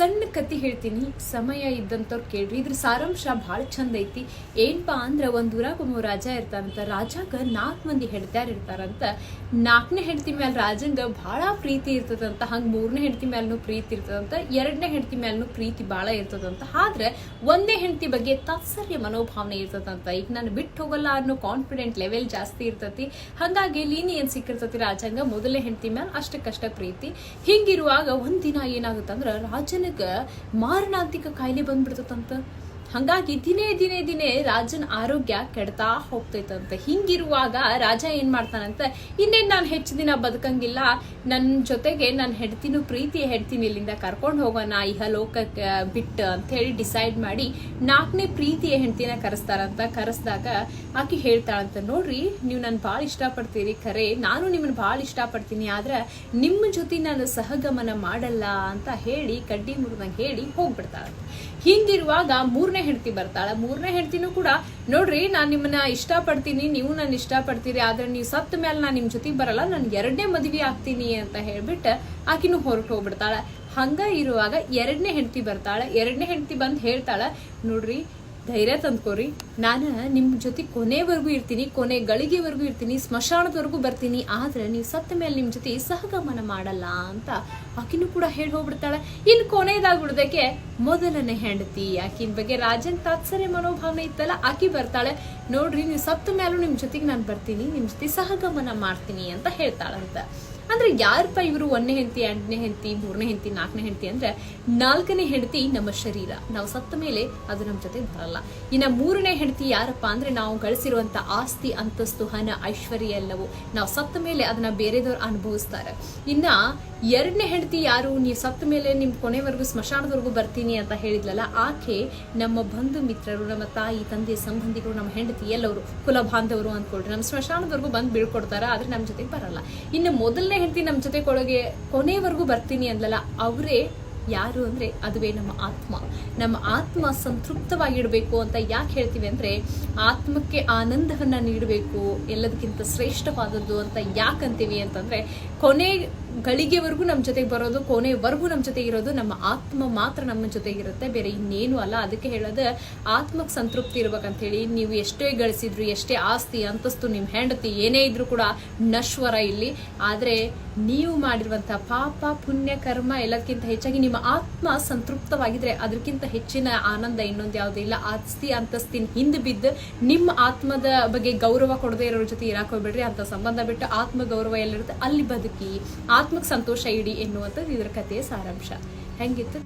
ಸಣ್ಣ ಕತಿ ಹೇಳ್ತೀನಿ. ಸಮಯ ಇದ್ದಂಥವ್ರು ಕೇಳ್ರಿ. ಇದ್ರ ಸಾರಾಂಶ ಭಾಳ ಚಂದ ಐತಿ. ಏನಪ್ಪಾ ಅಂದ್ರೆ ಒಂದು ಊರಾಗ ರಾಜ ಇರ್ತಾರಂತ ರಾಜಾಗ ನಾಲ್ಕು ಮಂದಿ ಹೆಡ್ತಾರ ಇರ್ತಾರಂತ. ನಾಲ್ಕನೇ ಹೆಂಡತಿ ಮ್ಯಾಲ ರಾಜಂಗ ಭಾಳ ಪ್ರೀತಿ ಇರ್ತದಂತ, ಹಂಗ ಮೂರನೇ ಹೆಂಡತಿ ಮ್ಯಾಲನು ಪ್ರೀತಿ ಇರ್ತದಂತ, ಎರಡನೇ ಹೆಂಡತಿ ಮ್ಯಾಲೂ ಪ್ರೀತಿ ಭಾಳ ಇರ್ತದಂತ. ಆದ್ರೆ ಒಂದೇ ಹೆಂಡತಿ ಬಗ್ಗೆ ತಾತ್ಸರ್ಯ ಮನೋಭಾವನೆ ಇರ್ತದಂತ. ಈಗ ನಾನು ಬಿಟ್ಟು ಹೋಗಲ್ಲ ಅನ್ನೋ ಕಾನ್ಫಿಡೆಂಟ್ ಲೆವೆಲ್ ಜಾಸ್ತಿ ಇರ್ತತಿ. ಹಂಗಾಗಿ ಲೀನಿ ಏನ್ ಸಿಕ್ಕಿರ್ತತಿ ರಾಜಂಗ ಮೊದಲೇ ಹೆಂಡತಿ ಮ್ಯಾಲ ಅಷ್ಟಕ್ಕಷ್ಟ ಪ್ರೀತಿ. ಹಿಂಗಿರುವಾಗ ಒಂದಿನ ಏನಾಗುತ್ತಂದ್ರ ರಾಜನಿಗ ಮಾರಣಾಂತಿಕ ಕಾಯಿಲೆ ಬಂದ್ಬಿಡ್ತದಂತ? ಹಂಗಾಗಿ ದಿನೇ ದಿನೇ ದಿನೇ ರಾಜನ ಆರೋಗ್ಯ ಕೆಡ್ತಾ ಹೋಗ್ತೈತಂತೆ. ಹಿಂಗಿರುವಾಗ ರಾಜ ಏನ್ ಮಾಡ್ತಾನಂತ, ಇನ್ನೇನ್ ನಾನು ಹೆಚ್ಚು ದಿನ ಬದುಕಂಗಿಲ್ಲ ನನ್ನ ಜೊತೆಗೆ ನನ್ನ ಹೆಡ್ತಿನೂ ಪ್ರೀತಿ ಹೆಡ್ತೀನಿ ಇಲ್ಲಿಂದ ಕರ್ಕೊಂಡು ಹೋಗೋಣ, ಇಹ ಲೋಕಕ್ಕೆ ಬಿಟ್ಟು ಅಂತ ಹೇಳಿ ಡಿಸೈಡ್ ಮಾಡಿ ನಾಲ್ಕನೇ ಪ್ರೀತಿಯ ಹೆಂಡ್ತಿನ ಕರೆಸ್ತಾರಂತ. ಕರೆಸ್ದಾಗ ಆಕೆ ಹೇಳ್ತಾಳಂತ, ನೋಡ್ರಿ, ನೀವು ನನ್ ಭಾಳ ಇಷ್ಟಪಡ್ತೀರಿ ಖರೆ, ನಾನು ನಿಮ್ಮನ್ನ ಭಾಳ ಇಷ್ಟಪಡ್ತೀನಿ, ಆದ್ರೆ ನಿಮ್ಮ ಜೊತೆ ನಾನು ಸಹಗಮನ ಮಾಡಲ್ಲ ಅಂತ ಹೇಳಿ, ಕಡ್ಡಿ ಮುರಿದಂಗೆ ಹೇಳಿ ಹೋಗ್ಬಿಡ್ತಾಳಂತ. ಹಿಂಗಿರುವಾಗ ಮೂರನೇ ಹೆಂಡತಿ ಬರ್ತಾಳ. ಮೂರನೇ ಹೆಂಡತಿನೂ ಕೂಡ, ನೋಡ್ರಿ, ನಾನು ನಿಮ್ಮನ್ನ ಇಷ್ಟಪಡ್ತೀನಿ, ನೀವು ನನ್ನ ಇಷ್ಟಪಡ್ತೀರಿ, ಆದ್ರೆ ನೀವು ಸತ್ತ ಮೇಲೆ ನಾನು ನಿಮ್ ಜೊತೆಗೆ ಬರಲ್ಲ, ನಾನು ಎರಡನೇ ಮದುವೆ ಆಗ್ತೀನಿ ಅಂತ ಹೇಳ್ಬಿಟ್ಟು ಆಕಿನೂ ಹೊರಟು ಹೋಗ್ಬಿಡ್ತಾಳೆ. ಹಂಗ ಇರುವಾಗ ಎರಡನೇ ಹೆಂಡತಿ ಬರ್ತಾಳೆ. ಎರಡನೇ ಹೆಂಡತಿ ಬಂದು ಹೇಳ್ತಾಳೆ, ನೋಡ್ರಿ ಧೈರ್ಯ ತಂದ್ಕೋರಿ. ನಾನು ನಿಮ್ಮ ಜೊತೆ ಕೊನೆವರೆಗೂ ಇರ್ತೀನಿ, ಕೊನೆ ಗಳಿಗೆವರೆಗೂ ಇರ್ತೀನಿ, ಸ್ಮಶಾನದವರೆಗೂ ಬರ್ತೀನಿ, ಆದ್ರೆ ನೀವು ಸತ್ತ ಮೇಲೆ ನಿಮ್ಮ ಜೊತೆ ಸಹಗಮನ ಮಾಡಲ್ಲ ಅಂತ ಆಕಿನೂ ಕೂಡ ಹೇಳಿ ಹೋಗ್ಬಿಡ್ತಾಳೆ. ಇನ್ನು ಕೊನೆಯದಾಗ್ಬಿಡ್ದಕ್ಕೆ ಮೊದಲನೇ ಹೆಂಡತಿ. ಆಕಿನ ಬಗ್ಗೆ ರಾಜನ್ ತಾತ್ಸರ್ಯ ಮನೋಭಾವನೆ ಇತ್ತಲ್ಲ, ಆಕಿ ಬರ್ತಾಳೆ. ನೋಡ್ರಿ, ನೀವು ಸತ್ತ ಮೇಲೂ ನಿಮ್ಮ ಜೊತೆಗೆ ನಾನು ಬರ್ತೀನಿ ನಿಮ್ಮ ಜೊತೆ ಸಹಗಮನ ಮಾಡ್ತೀನಿ ಅಂತ ಹೇಳ್ತಾಳಂತ. ಅಂದ್ರೆ ಯಾರಪ್ಪ ಇವರು ಒಂದನೇ ಹೆಂಡತಿ, ಎರಡನೇ ಹೆಂಡತಿ, ಮೂರನೇ ಹೆಂಡತಿ, ನಾಲ್ಕನೇ ಹೆಂಡತಿ ಅಂದ್ರೆ ನಾಲ್ಕನೇ ಹೆಂಡತಿ ನಮ್ಮ ಶರೀರ. ನಾವು ಸತ್ತ ಮೇಲೆ ಅದು ನಮ್ಮ ಜೊತೆ ಬರಲ್ಲ. ಇನ್ನ ಮೂರನೇ ಹೆಂಡತಿ ಯಾರಪ್ಪ ಅಂದ್ರೆ ನಾವು ಗಳಿಸಿರುವಂತ ಆಸ್ತಿ, ಅಂತಸ್ತು, ಹಣ, ಐಶ್ವರ್ಯ ಎಲ್ಲವೂ ನಾವು ಸತ್ತ ಮೇಲೆ ಅದನ್ನ ಬೇರೆದವ್ರು ಅನುಭವಿಸ್ತಾರೆ. ಇನ್ನ ಎರಡನೇ ಹೆಂಡತಿ ಯಾರು, ನೀವು ಸತ್ತ ಮೇಲೆ ನಿಮ್ ಕೊನೆವರೆಗೂ ಸ್ಮಶಾನದವರೆಗೂ ಬರ್ತೀನಿ ಅಂತ ಹೇಳಿದ್ಲಲ್ಲ, ಆಕೆ ನಮ್ಮ ಬಂಧು ಮಿತ್ರರು, ನಮ್ಮ ತಾಯಿ, ತಂದೆ ಸಂಬಂಧಿಗಳು ನಮ್ಮ ಹೆಂಡತಿ ಎಲ್ಲವರು ಕುಲ ಬಾಂಧವರು ಅಂದ್ಕೊಳ್ರಿ. ನಮ್ಮ ಸ್ಮಶಾನದವರೆಗೂ ಬಂದು ಬೀಳ್ಕೊಡ್ತಾರ, ಆದ್ರೆ ನಮ್ಮ ಜೊತೆಗೆ ಬರಲ್ಲ. ಇನ್ನು ಮೊದಲನೇ ಹೆಂಡತಿ ನಮ್ಮ ಜೊತೆ ಕೊಳಗೆ ಕೊನೆವರೆಗೂ ಬರ್ತೀನಿ ಅಂದಲ್ಲ ಅವರೇ ಯಾರು ಅಂದ್ರೆ ಅದುವೇ ನಮ್ಮ ಆತ್ಮ. ನಮ್ಮ ಆತ್ಮ ಸಂತೃಪ್ತವಾಗಿಡಬೇಕು ಅಂತ ಯಾಕೆ ಹೇಳ್ತೀವಿ ಅಂದ್ರೆ, ಆತ್ಮಕ್ಕೆ ಆನಂದವನ್ನ ನೀಡಬೇಕು, ಎಲ್ಲದಕ್ಕಿಂತ ಶ್ರೇಷ್ಠವಾದದ್ದು ಅಂತ ಯಾಕಂತೀವಿ ಅಂತಂದ್ರೆ, ಕೊನೆ ಗಳಿಗೆವರೆಗೂ ನಮ್ಮ ಜೊತೆಗೆ ಬರೋದು, ಕೊನೆವರೆಗೂ ನಮ್ಮ ಜೊತೆ ಇರೋದು ನಮ್ಮ ಆತ್ಮ ಮಾತ್ರ ನಮ್ಮ ಜೊತೆಗಿರುತ್ತೆ ಬೇರೆ ಇನ್ನೇನು ಅಲ್ಲ. ಅದಕ್ಕೆ ಹೇಳೋದು ಆತ್ಮಕ್ಕೆ ಸಂತೃಪ್ತಿ ಇರ್ಬೇಕಂತ ಹೇಳಿ ನೀವು ಎಷ್ಟೇ ಗಳಿಸಿದ್ರು, ಎಷ್ಟೇ ಆಸ್ತಿ, ಅಂತಸ್ತು ನಿಮ್ಮ ಹೆಂಡತಿ ಏನೇ ಇದ್ರೂ ಕೂಡ ನಶ್ವರ ಇಲ್ಲಿ. ಆದ್ರೆ ನೀವು ಮಾಡಿರುವಂಥ ಪಾಪ, ಪುಣ್ಯ, ಕರ್ಮ ಎಲ್ಲದಕ್ಕಿಂತ ಹೆಚ್ಚಾಗಿ ನಿಮ್ಮ ಆತ್ಮ ಸಂತೃಪ್ತವಾಗಿದ್ರೆ ಅದಕ್ಕಿಂತ ಹೆಚ್ಚಿನ ಆನಂದ ಇನ್ನೊಂದು ಯಾವುದೂ ಇಲ್ಲ. ಆಸ್ತಿ, ಅಂತಸ್ತಿನ ಹಿಂದೆ ಬಿದ್ದು ನಿಮ್ಮ ಆತ್ಮದ ಬಗ್ಗೆ ಗೌರವ ಕೊಡದೇ ಇರೋರ ಜೊತೆ ಇರಾಕ್ ಅಂತ ಸಂಬಂಧ ಬಿಟ್ಟು ಆತ್ಮ ಗೌರವ ಎಲ್ಲಿರುತ್ತೆ? ಅಲ್ಲಿ ಬದುಕಿ. ಆತ್ಮಕ್ಕೆ ಸಂತೋಷ ಇಡಿ ಎನ್ನುವಂಥದ್ದು ಇದರ ಕಥೆಯ ಸಾರಾಂಶ. ಹೆಂಗಿತ್ತು?